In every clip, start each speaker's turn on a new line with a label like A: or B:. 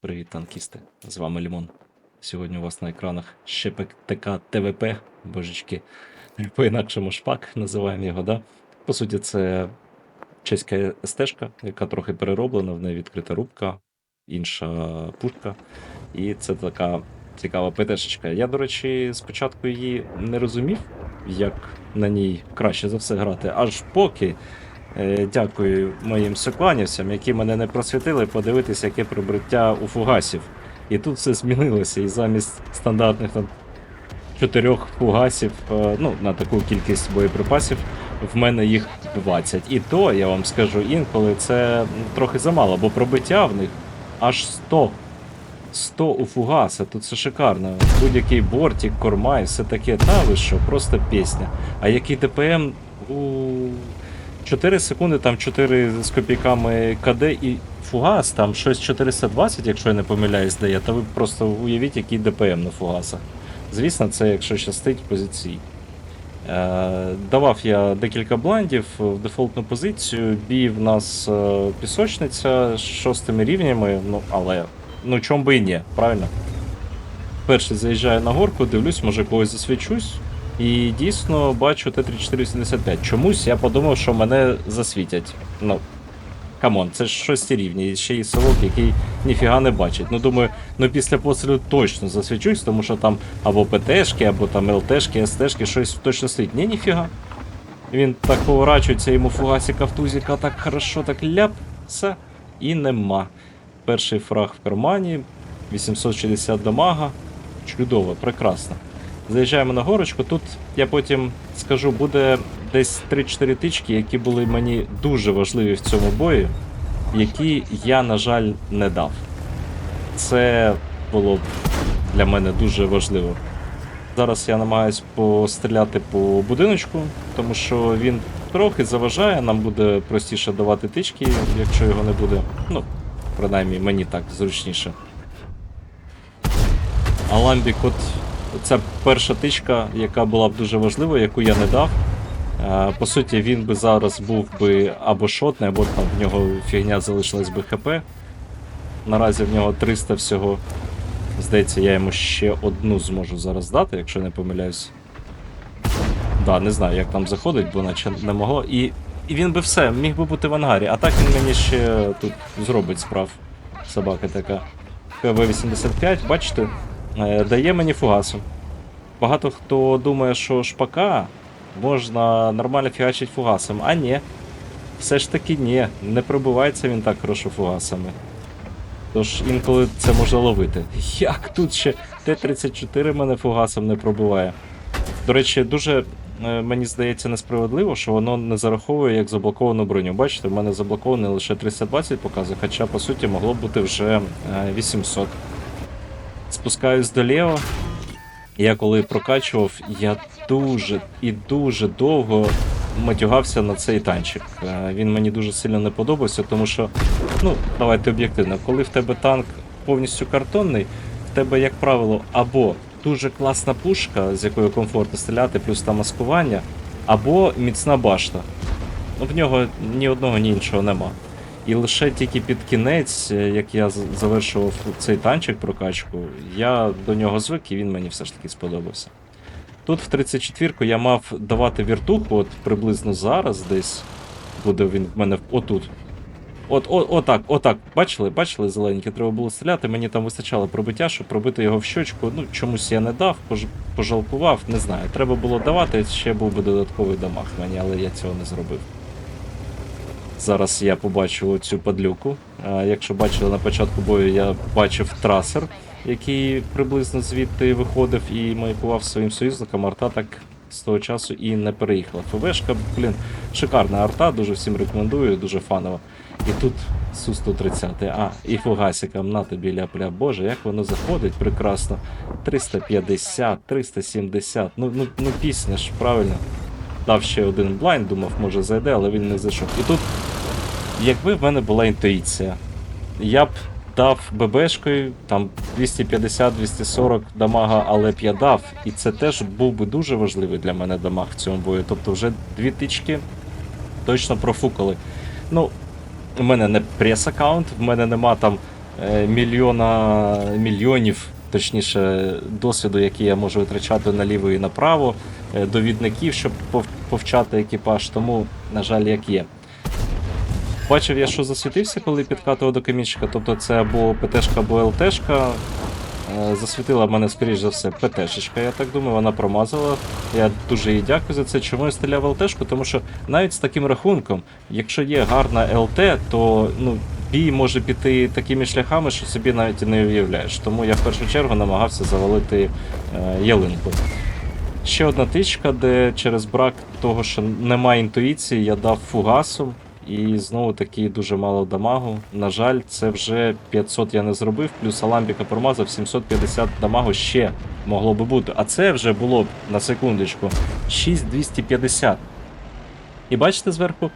A: Привіт, танкісти! З вами Лімон. Сьогодні у вас на екранах ще ТК ТВП, божечки. По-інакшому шпак називаємо його, да? По суті, це чеська стежка, яка трохи перероблена, в неї відкрита рубка, інша пушка. І це така цікава ПТшечка. Я, до речі, спочатку її не розумів, як на ній краще за все грати, аж поки. Е, Дякую моїм сокланівцям, які мене не просвітили, подивитися, яке прибриття у фугасів. І тут все змінилося, і замість стандартних там чотирьох фугасів, е, ну, на таку кількість боєприпасів, в мене їх 20. І то, я вам скажу, інколи це трохи замало, бо пробиття в них аж 100. 100 у фугаса, тут це шикарно. Будь-який бортик, корма і все таке. Та ви що, просто пісня. А який ДПМ у 4 секунди, там 4 з копійками КД і фугас, там щось 420, якщо я не помиляюсь, дає, то ви просто уявіть, який ДПМ на фугасах. Звісно, це якщо щастить позицій. Е, давав я декілька блайндів в дефолтну позицію. Бій в нас е, пісочниця з шостими рівнями, ну але ну чом би і ні, правильно? Перший заїжджаю на горку, дивлюсь, може когось засвічусь. І дійсно бачу Т-3485. Чомусь я подумав, що мене засвітять. Ну, камон, це ж шості рівні, ще й селок, який ніфіга не бачить. Ну думаю, ну після пострілу точно засвічусь, тому що там або ПТшки, або там ЛТшки, СТшки, щось точно стоїть. Ні, ніфіга. Він так поворачується, йому фугасика в тузіка так хорошо, так ляп, все, і нема. Перший фраг в кармані, 860 дамага. Чудово, прекрасно. Заїжджаємо на горочку. Тут я потім скажу, буде десь 3-4 тички, які були мені дуже важливі в цьому бої, які я, на жаль, не дав. Це було для мене дуже важливо. Зараз я намагаюсь постріляти по будиночку, тому що він трохи заважає, нам буде простіше давати тички, якщо його не буде. Ну, принаймні, мені так зручніше. Аламбік, от це перша тичка, яка була б дуже важлива, яку я не дав. Е, По суті, він би зараз був би або шотний, або там в нього фігня залишилась би ХП. Наразі в нього 300 всього. Здається, я йому ще одну зможу зараз дати, якщо не помиляюсь. Да, не знаю, як там заходить, бо наче не могло. І, і він би все, міг би бути в ангарі. А так він мені ще тут зробить справ. Собака така. КВ-85, бачите, дає мені фугасу. Багато хто думає, що шпака можна нормально фігачити фугасом, а ні. Все ж таки ні, не пробивається він так хорошо фугасами. Тож інколи це можна ловити. Як тут ще Т-34 мене фугасом не пробиває? До речі, дуже е, мені здається несправедливо, що воно не зараховує як заблоковану броню. Бачите, в мене заблоковане лише 320 показує, хоча по суті могло бути вже е, 800. Спускаюсь доліво. Я коли прокачував, я дуже і дуже довго матюгався на цей танчик. Е, Він мені дуже сильно не подобався, тому що, ну, давайте об'єктивно, коли в тебе танк повністю картонний, в тебе, як правило, або дуже класна пушка, з якою комфортно стріляти, плюс там маскування, або міцна башта. Ну, в нього ні одного, ні іншого нема. І лише тільки під кінець, е, як я завершував цей танчик прокачку, я до нього звик і він мені все ж таки сподобався. Тут в 34-ку я мав давати віртуху, от приблизно зараз десь буде він в мене отут. От, о, отак, отак. Бачили, бачили зелененьке, треба було стріляти. Мені там вистачало пробиття, щоб пробити його в щочку. Ну, чомусь я не дав, пож, пожалкував, не знаю. Треба було давати, ще був би додатковий дамаг мені, але я цього не зробив. Зараз я побачу цю падлюку. Якщо бачили на початку бою, я бачив трасер, який приблизно звідти виходив і маякував своїм союзникам. Арта так з того часу і не переїхала. ФВшка, блін, шикарна арта, дуже всім рекомендую, дуже фанова. І тут Су-130, а, і фугасиком на тобі ляпля. Боже, як воно заходить прекрасно. 350, 370. Ну, ну, ну пісня ж, правильно. Дав ще один блайнд, думав, може зайде, але він не зайшов. І тут, якби в мене була інтуїція, я б дав ББшкою там 250-240 дамага, але б я дав. І це теж був би дуже важливий для мене дамаг в цьому бою. Тобто вже дві тички точно профукали. Ну, у мене не прес-аккаунт, в мене нема там е, мільйона мільйонів, точніше, досвіду, який я можу витрачати наліво і направо, е, довідників, щоб повчати екіпаж, тому, на жаль, як є. Бачив я, що засвітився, коли підкатував до камінчика, тобто це або ПТшка, або ЛТшка. Е, Засвітила мене, скоріш за все, ПТшечка, я так думаю, вона промазала. Я дуже їй дякую за це. Чому я стріляв ЛТшку? Тому що навіть з таким рахунком, якщо є гарна ЛТ, то ну, бій може піти такими шляхами, що собі навіть і не уявляєш. Тому я в першу чергу намагався завалити е, ялинку. Ще одна тичка, де через брак того, що немає інтуїції, я дав фугасом. І знову таки дуже мало дамагу. На жаль, це вже 500 я не зробив, плюс Аламбіка промазав 750 дамагу ще могло би бути. А це вже було б на секундочку 6250. І бачите зверху,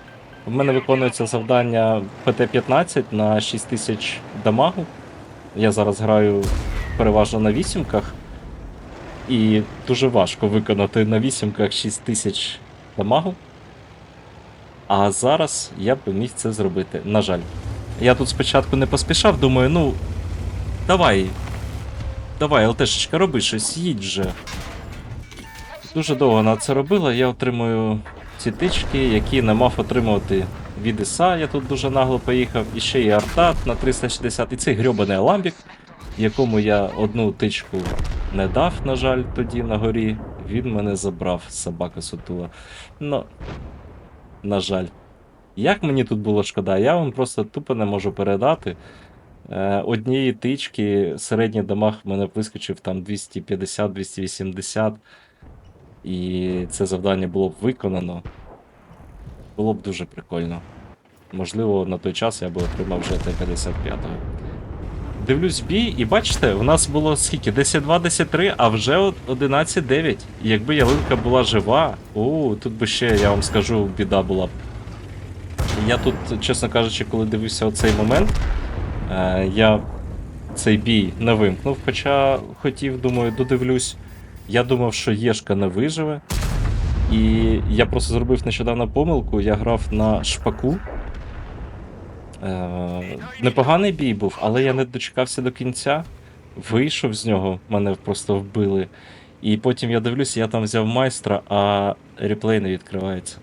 A: в мене виконується завдання ПТ-15 на 6000 дамагу. Я зараз граю переважно на вісімках. І дуже важко виконати на вісімках 6000 дамагу. А зараз я б міг це зробити. На жаль. Я тут спочатку не поспішав, думаю, ну. Давай. Давай, ЛТшечка, роби щось, їдь вже. Дуже довго вона це робила, я отримую ці тички, які не мав отримувати від ІСа. Я тут дуже нагло поїхав. І ще і артат на 360. І цей грьобаний аламбік, якому я одну тичку не дав, на жаль, тоді на горі. Він мене забрав, собака сутула. Ну, на жаль. Як мені тут було шкода, я вам просто тупо не можу передати. Е, однієї тички середній дамаг в мене вискочив там 250-280. І це завдання було б виконано. Було б дуже прикольно. Можливо, на той час я би отримав вже Т-55. Дивлюсь бій, і бачите, у нас було скільки? 10-2, 10-3, а вже 11-9. Якби ялинка була жива, о, тут би ще, я вам скажу, біда була б. Я тут, чесно кажучи, коли дивився оцей момент, е, я цей бій не вимкнув, хоча хотів, думаю, додивлюсь. Я думав, що Єшка не виживе. І я просто зробив нещодавно помилку, я грав на шпаку. Е, непоганий бій був, але я не дочекався до кінця. Вийшов з нього, мене просто вбили. І потім я дивлюся, я там взяв майстра, а реплей не відкривається.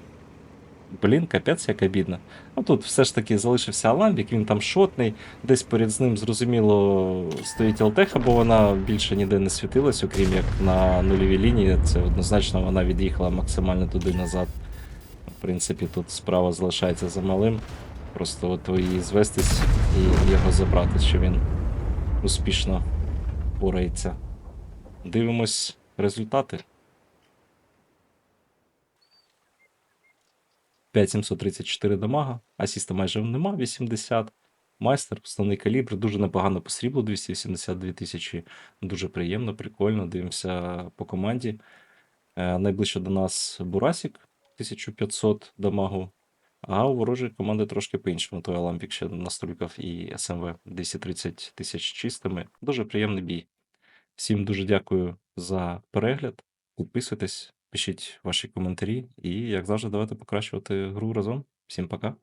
A: Блін, капець, як обідно. Ну тут все ж таки залишився Аламбік, він там шотний, десь поряд з ним, зрозуміло, стоїть Алтеха, бо вона більше ніде не світилась, окрім як на нульовій лінії. Це однозначно вона від'їхала максимально туди назад. В принципі, тут справа залишається за малим. Просто от її звестись і його забрати, що він успішно порається. Дивимось результати. 5734 дамага, асіста майже нема, 80. Майстер, основний калібр, дуже непогано по сріблу, 282 тисячі. Дуже приємно, прикольно. Дивимося по команді. Е, найближче до нас Бурасік, 1500 дамагу. А у ворожої команди трошки по-іншому. Той Алампік ще наструлькав і СМВ 230 тисяч чистими. Дуже приємний бій. Всім дуже дякую за перегляд. Підписуйтесь, пишіть ваші коментарі і, як завжди, давайте покращувати гру разом. Всім пока.